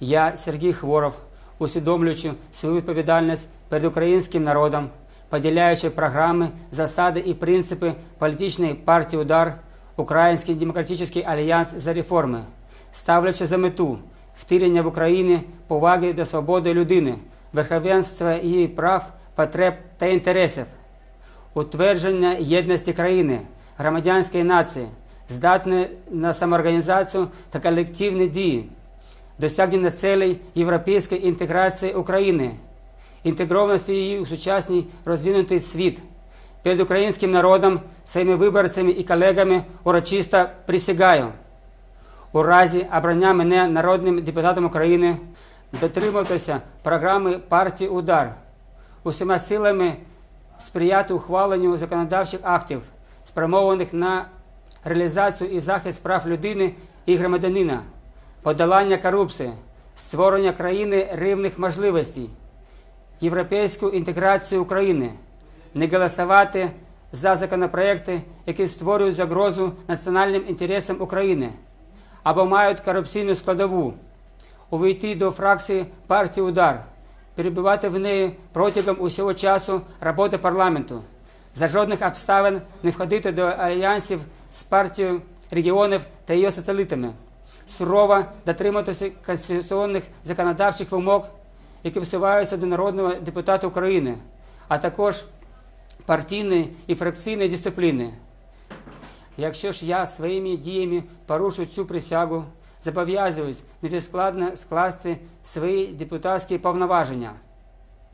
Я, Сергій Хворов, усвідомлюючи свою відповідальність перед українським народом, поділяючи програми, засади і принципи політичної партії Удар, Український демократичний альянс за реформи, ставлячи за мету втілення в Україні поваги до свободи людини, верховенства її прав, потреб та інтересів, утвердження єдності країни, громадянської нації, здатної на самоорганізацію та колективні дії, досягнення целей європейської інтеграції України, інтегрованості її у сучасний розвинутий світ. Перед українським народом, своїми виборцями і колегами урочисто присягаю. У разі обрання мене народним депутатом України дотримуватися програми партії Удар, усіма силами сприяти ухваленню законодавчих актів, спрямованих на реалізацію і захист прав людини і громадянина, подолання корупції, створення країни рівних можливостей, європейську інтеграцію України, не голосувати за законопроекти, які створюють загрозу національним інтересам України або мають корупційну складову, увійти до фракції партії Удар, перебувати в неї протягом усього часу роботи парламенту, за жодних обставин не входити до альянсів з партією регіонів та її сателітами, сурово дотримуватися конституційних законодавчих вимог, які всуваються до народного депутата України, а також партійної і фракційної дисципліни. Якщо ж я своїми діями порушу цю присягу, зобов'язуюсь невідкладно скласти свої депутатські повноваження.